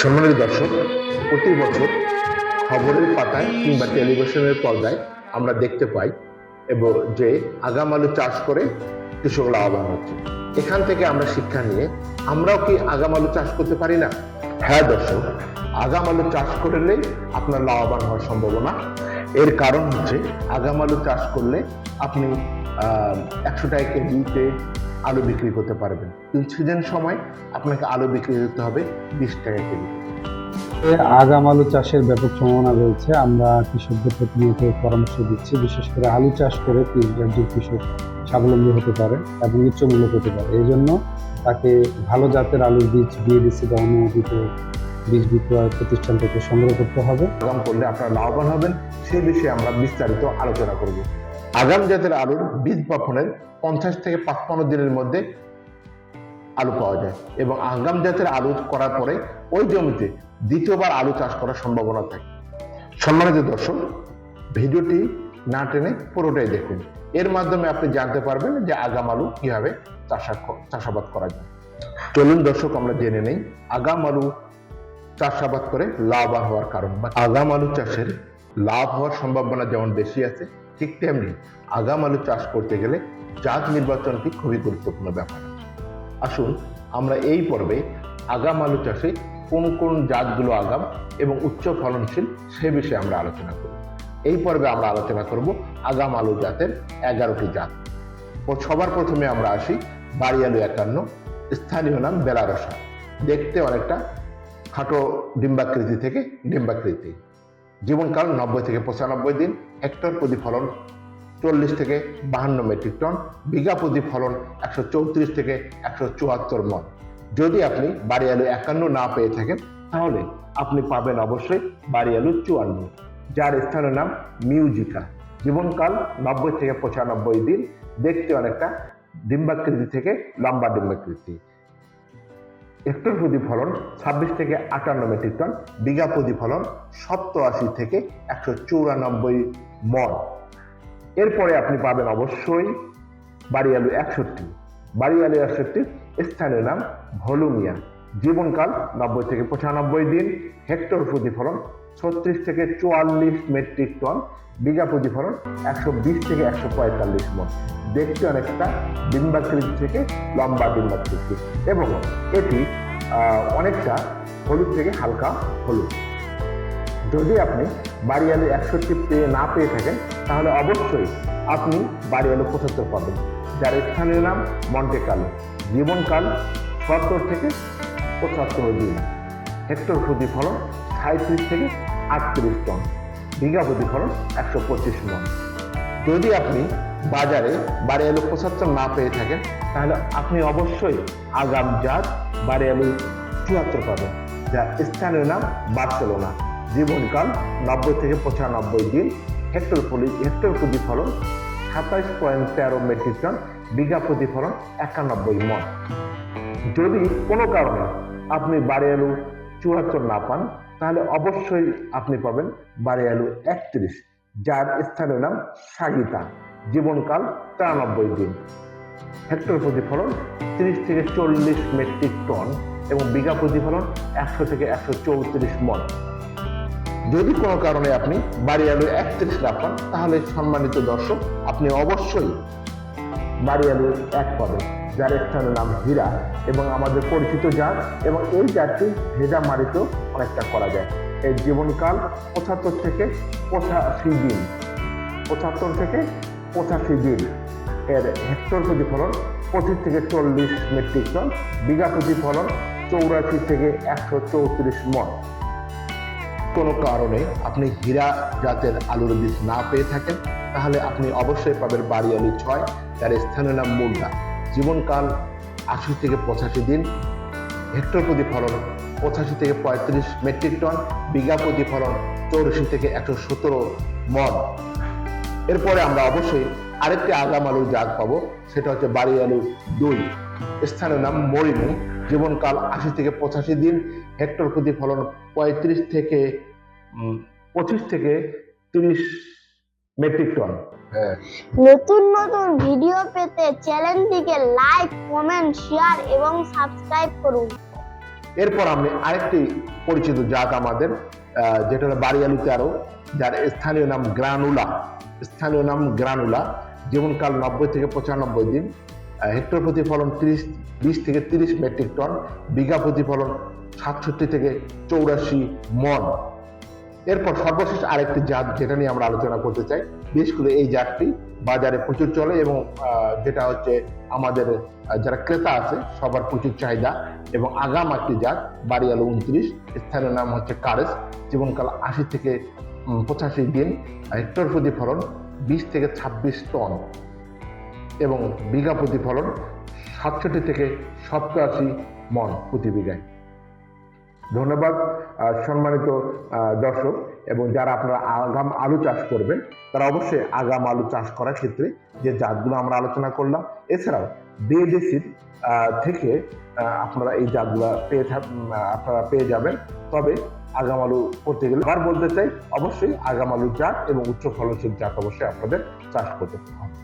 সম্মানিত দর্শক, প্রতি বছর খবরের পাতায় কিংবা টেলিভিশনের পর্দায় আমরা দেখতে পাই এবং যে আগাম আলু চাষ করে কৃষক লাভবান হচ্ছে। এখান থেকে আমরা শিক্ষা নিয়ে আমরাও কি আগাম আলু চাষ করতে পারি না? হ্যাঁ দর্শক, আগাম আলু চাষ করলে আপনার লাভবান হওয়ার সম্ভাবনা। এর কারণ হচ্ছে আগাম আলু চাষ করলে আপনি একশো টাকা কেজিতে আলু বিক্রি করতে পারবেন। কিন্তু সিজন সময় আপনাকে আলু বিক্রি করতে হবে বিশ টাকা কেজি। আগাম আলু চাষের ব্যাপক সম্ভাবনা রয়েছে। আমরা কৃষকদের প্রতিনিয়ত পরামর্শ দিচ্ছি বিশেষ করে আলু চাষ করে রাজ্যের কৃষক স্বাবলম্বী হতে পারে এবং উচ্চ মূল্য পেতে পারে। এই জন্য তাকে ভালো জাতের আলুর বীজ বিএডিসি বা অনুমোদিত বীজ বিক্রয় প্রতিষ্ঠান থেকে সংগ্রহ করতে হবে। আগাম করলে আপনারা লাভবান হবেন। সেই বিষয়ে আমরা বিস্তারিত আলোচনা করব। আগাম জাতের আলুর বীজ বপনের পঞ্চাশ থেকে পাঁচপান্ন দিনের মধ্যে আলু পাওয়া যায় এবং আগাম জাতের আলু করার পরে ওই জমিতে দ্বিতীয়বার আলু চাষ করার সম্ভাবনা থাকে। সম্মানিত দর্শক, ভিডিওটি না টেনে পুরোটাই দেখুন। এর মাধ্যমে আপনি জানতে পারবেন যে আগাম আলু কীভাবে চাষা চাষাবাদ করা যায়। চলুন দর্শক, আমরা জেনে নেই আগাম আলু চাষাবাদ করে লাভবান হওয়ার কারণ বা আগাম আলু চাষের লাভ হওয়ার সম্ভাবনা যেমন বেশি আছে ঠিক তেমনি আগাম আলু চাষ করতে গেলে জাত নির্বাচনটি খুবই গুরুত্বপূর্ণ ব্যাপার। আসুন, আমরা এই পর্বে আগাম আলু চাষে কোন কোন জাতগুলো আগাম এবং উচ্চ ফলনশীল সে বিষয়ে আমরা আলোচনা করব। এই পর্বে আমরা আলোচনা করব আগাম আলু জাতের এগারোটি জাত। ও সবার প্রথমে আমরা আসি বাড়ি আলু একান্ন, স্থানীয় নাম বেলারসা। দেখতে অনেকটা খাটো ডিম্বাকৃতি থেকে ডিম্বাকৃতি। জীবনকাল নব্বই থেকে পঁচানব্বই দিন। হেক্টর প্রতি ফলন চল্লিশ থেকে বাহান্ন মেট্রিক টন, বিঘা প্রতি ফলন একশো চৌত্রিশ থেকে একশো চুয়াত্তর মন। যদি আপনি বাড়ি আলু একান্ন না পেয়ে থাকেন, তাহলে আপনি পাবেন অবশ্যই বাড়ি আলু চুয়ান্ন। যার স্থানের নাম মিউজিকা। জীবনকাল নব্বই থেকে পঁচানব্বই দিন। দেখতে অনেকটা ডিম্বাকৃতি থেকে লম্বা ডিম্বাকৃতি। হেক্টর প্রতি ফলন ছাব্বিশ থেকে আটান্ন মেট্রিক টন, বিঘা প্রতি ফলন সপ্তআশি থেকে একশো চৌরানব্বই মন। এরপরে আপনি পাবেন অবশ্যই বাড়ি আলু একষট্টি। বাড়ি আলু একষট্টি স্থানীয় নাম ভলুমিয়া। জীবনকাল নব্বই থেকে পঁচানব্বই দিন। হেক্টর প্রতি ফলন ছত্রিশ থেকে চুয়াল্লিশ মেট্রিক টন বিঘা প্রতি ফলন একশো বিশ থেকে একশো পঁয়তাল্লিশ মন। দেখতে অনেকটা ডিম্বাকৃতি থেকে লম্বা ডিম্বাকৃতি এবং এটি অনেকটা হলুদ থেকে হালকা হলুদ। যদি আপনি বাড়ি আলু একষট্টি পেয়ে না পেয়ে থাকেন, তাহলে অবশ্যই আপনি বাড়ি আলু পঁচাত্তর পাবেন। যার স্থানীয় নাম মন্টে কালো জীবনকাল সত্তর থেকে পঁচাত্তর দিন। হেক্টর প্রতি ফলন সাঁত্রিশ থেকে আটত্রিশ টন, বিঘা প্রতি ফলন একশো পঁচিশ মন যদি আপনি বাজারে বাড়ি আলু পঁচাত্তর না পেয়ে থাকেন, তাহলে আপনি অবশ্যই আগাম জাত বাড়ি আলু চুয়াত্তর পাবেন যার স্থানীয় নাম বার্সেলোনা। জীবনকাল নব্বই থেকে পঁচানব্বই দিন, হেক্টর ফলি হেক্টর প্রতি ফলন সাতাইশ পয়েন্ট তেরো মেট্রিক টন, বিঘা প্রতি ফলন একানব্বই মন। যদি কোনো কারণে আপনি বাড়ি আলু চুয়াত্তর না পান তাহলে অবশ্যই আপনি পাবেন বাড়ি আলু একত্রিশ, যার স্থানীয় নাম সাগিতা। জীবনকাল তিরানব্বই দিন। হেক্টর প্রতিফলন তিরিশ থেকে চল্লিশ মেট্রিক টন এবং বিঘা প্রতিফলন একশো থেকে একশো চৌত্রিশ মন। যদি কোনো কারণে আপনি বাড়ি আলু একত্রিশ না পান, তাহলে সম্মানিত দর্শক, আপনি অবশ্যই বাড়ি আলু এক পাবেন। যার স্থানের নাম হীরা এবং আমাদের পরিচিত জাত এবং এই জাতটি ভেজা মারিতেও অনেকটা করা যায়। এর জীবনকাল পঁচাত্তর থেকে পঁচাশি দিন। পঁচাত্তর থেকে পঁচাশি দিন। এর হেক্টর প্রতি ফলন পঁচিশ থেকে চল্লিশ মেট্রিক টন, বিঘা প্রতি ফলন চৌরাশি থেকে একশো চৌত্রিশ মন। কোনো কারণে আপনি হীরা জাতের আলুর বীজ না পেয়ে থাকেন, তাহলে আপনি অবশ্যই পাবেন বাড়ি আলু ছয়, যার স্থানীয় নাম মুন্ডা জীবনকাল আশি থেকে পঁচাশি দিন, হেক্টর প্রতি ফলন পঁচাশি থেকে পঁয়ত্রিশ মেট্রিক টন, বিঘা প্রতি ফলন চৌরাশি থেকে একশো সতেরো মন। এরপরে আমরা অবশ্যই আরেকটি আগাম আলুর জাত পাবো, সেটা হচ্ছে বাড়ি আলু দুই। স্থানের নাম মরিমু জীবনকাল আশি থেকে পঁচাশি দিন, হেক্টর প্রতি ফলন পঁয়ত্রিশ থেকে পঁচিশ থেকে তিরিশ মেট্রিক টন। নতুন নতুন ভিডিও পেতে চ্যানেলটিকে লাইক কমেন্ট শেয়ার এবং সাবস্ক্রাইব করুন। এরপর আমি আরেকটি পরিচিত জাত আমাদের যেটা হলো বাড়ি আলু তেরো যার স্থানীয় নাম গ্রানুলা। স্থানীয় নাম গ্রানুলা জীবনকাল নব্বই থেকে পঁচানব্বই দিন হেক্টর প্রতি ফলন তিরিশ বিশ থেকে তিরিশ মেট্রিক টন বিঘা প্রতি ফলন সাতষট্টি থেকে চৌরাশি মন। এরপর সর্বশেষ আরেকটি জাত যেটা নিয়ে আমরা আলোচনা করতে চাই, বিশেষ করে এই জাতটি বাজারে প্রচুর চলে এবং যেটা হচ্ছে আমাদের যারা ক্রেতা আছে, সবার প্রচুর চাহিদা এবং আগাম একটি জাত বাড়ি আলু উনত্রিশ স্থানীয় নাম হচ্ছে কারেস, জীবনকাল আশি থেকে পঁচাশি দিন হেক্টর প্রতি ফলন বিশ থেকে ছাব্বিশ টন এবং বিঘা প্রতি ফলন সাতষট্টি থেকে সপ্তাশি মন প্রতি বিঘায়। ধন্যবাদ সম্মানিত দর্শক, এবং যারা আপনারা আগাম আলু চাষ করবেন, তারা অবশ্যই আগাম আলু চাষ করার ক্ষেত্রে যে জাতগুলো আমরা আলোচনা করলাম, এছাড়াও বিএডিসির থেকে আপনারা এই জাতগুলো পেয়ে আপনারা পেয়ে যাবেন। তবে আগাম আলু করতে গেলে আবার বলতে চাই, অবশ্যই আগাম আলু জাত এবং উচ্চ ফলনশীল জাত অবশ্যই আপনাদের চাষ করতে হবে।